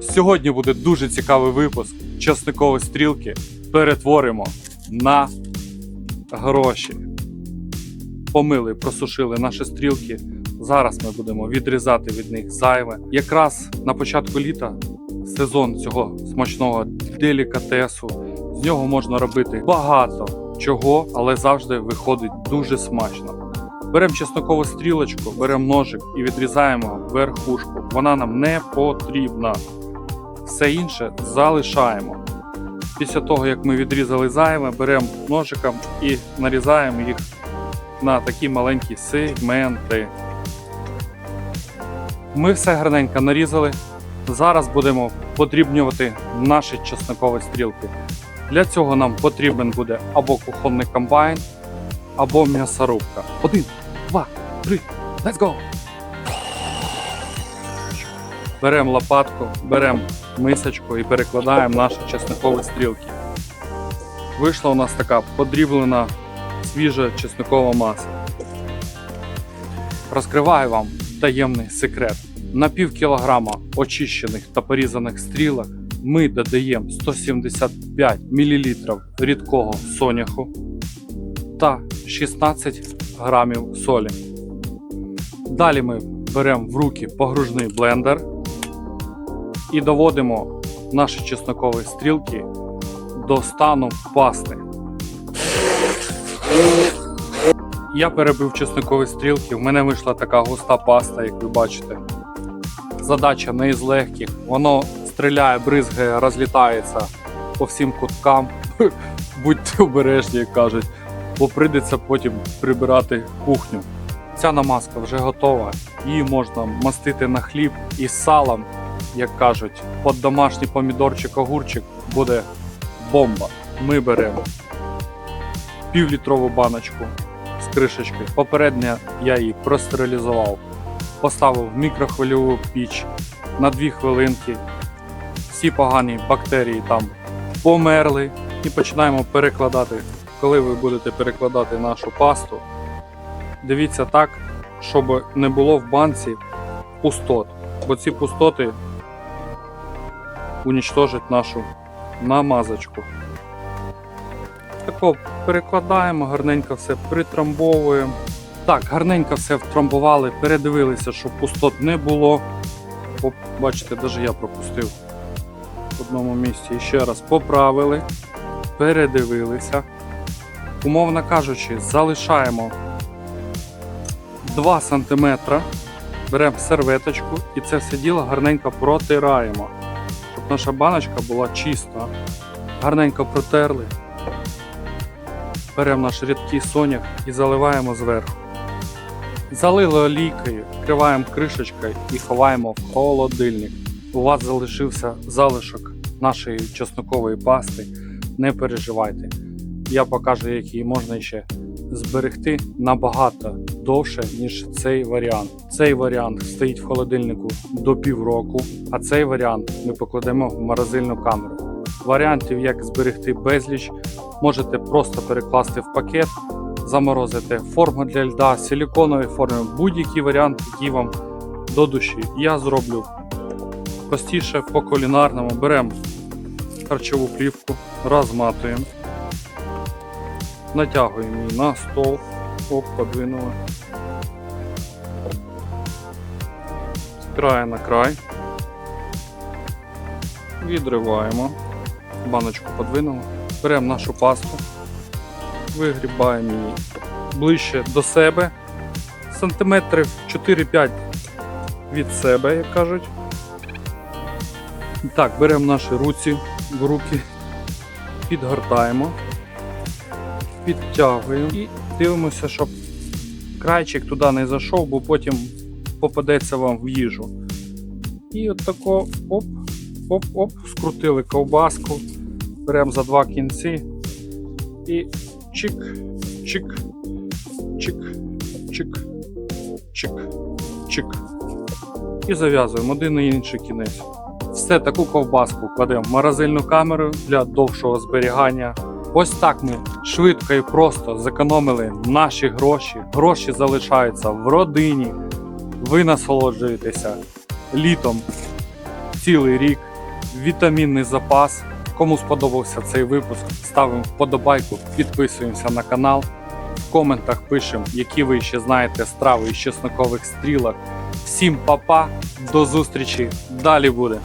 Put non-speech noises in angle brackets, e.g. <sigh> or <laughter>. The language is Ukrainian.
Сьогодні буде дуже цікавий випуск. Часникові стрілки перетворимо на гроші. Помили, просушили наші стрілки. Зараз ми будемо відрізати від них зайве. Якраз на початку літа сезон цього смачного делікатесу. З нього можна робити багато чого, але завжди виходить дуже смачно. Беремо чеснокову стрілочку, беремо ножик і відрізаємо верхушку. Вона нам не потрібна. Все інше залишаємо. Після того, як ми відрізали зайве, беремо ножиком і нарізаємо їх на такі маленькі сегменти. Ми все гарненько нарізали. Зараз будемо подрібнювати наші чеснокові стрілки. Для цього нам потрібен буде або кухонний комбайн, або м'ясорубка. Один, два, три, let's go! Беремо лопатку, беремо мисочку і перекладаємо наші чесникові стрілки. Вийшла у нас така подріблена свіжа чесникова маса. Розкриваю вам таємний секрет. На пів кілограма очищених та порізаних стрілок ми додаємо 175 мл рідкого соняху та 16 грамів солі. Далі ми беремо в руки погружний блендер і доводимо наші чеснокові стрілки до стану пасти. Я перебив чесникові стрілки, в мене вийшла така густа паста, як ви бачите. Задача не із легких, воно стріляє, бризгає, розлітається по всім куткам. <laughs> Будьте обережні, як кажуть, бо прийдеться потім прибирати кухню. Ця намазка вже готова, її можна мастити на хліб із салом, як кажуть, під домашній помідорчик, огурчик буде бомба. Ми беремо півлітрову баночку з кришечки. Попередньо я її простерилізував, поставив в мікрохвильову піч на 2 хвилинки. Всі погані бактерії там померли і починаємо перекладати. Коли ви будете перекладати нашу пасту, дивіться так, щоб не було в банці пустот, бо ці пустоти унічтожать нашу намазочку. Тако перекладаємо, гарненько все притрамбовуємо. Так, гарненько все втрамбували, передивилися, щоб пустот не було. Бачите, навіть я пропустив в одному місці. І ще раз поправили, передивилися. Умовно кажучи, залишаємо 2 см, беремо серветочку і це все діло гарненько протираємо, наша баночка була чиста. Гарненько протерли. Беремо наш рідкий соняк і заливаємо зверху. Залили олійкою, вкриваємо кришечкою і ховаємо в холодильник. У вас залишився залишок нашої чеснокової пасти. Не переживайте. Я покажу, як її можна ще зберегти набагато довше, ніж цей варіант. Цей варіант стоїть в холодильнику до півроку, а цей варіант ми покладемо в морозильну камеру. Варіантів, як зберегти безліч, можете просто перекласти в пакет, заморозити форму для льда, силіконові форми, будь-який варіант, який вам до душі. Я зроблю простіше по кулінарному. Беремо харчову плівку, розматуємо, натягуємо її на стол, оп, подвинули. Спирає на край. Відриваємо, баночку подвинули. Беремо нашу пасту, вигрібаємо її ближче до себе, сантиметрів 4-5 від себе, як кажуть. Так, беремо наші руці в руки, підгортаємо, підтягуємо і дивимося, щоб крайчик туди не зайшов, бо потім попадеться вам в їжу. І от тако оп, оп-оп, скрутили ковбаску, беремо за два кінці і чик, чик, чик, чик, чик, чик. І зав'язуємо один і інший кінець. Все таку ковбаску кладемо в морозильну камеру для довшого зберігання. Ось так ми швидко і просто зекономили наші гроші. Гроші залишаються в родині. Ви насолоджуєтеся літом цілий рік, вітамінний запас. Кому сподобався цей випуск, ставимо вподобайку, підписуємося на канал. В коментах пишемо, які ви ще знаєте страви із чеснокових стрілок. Всім па-па, до зустрічі! Далі буде!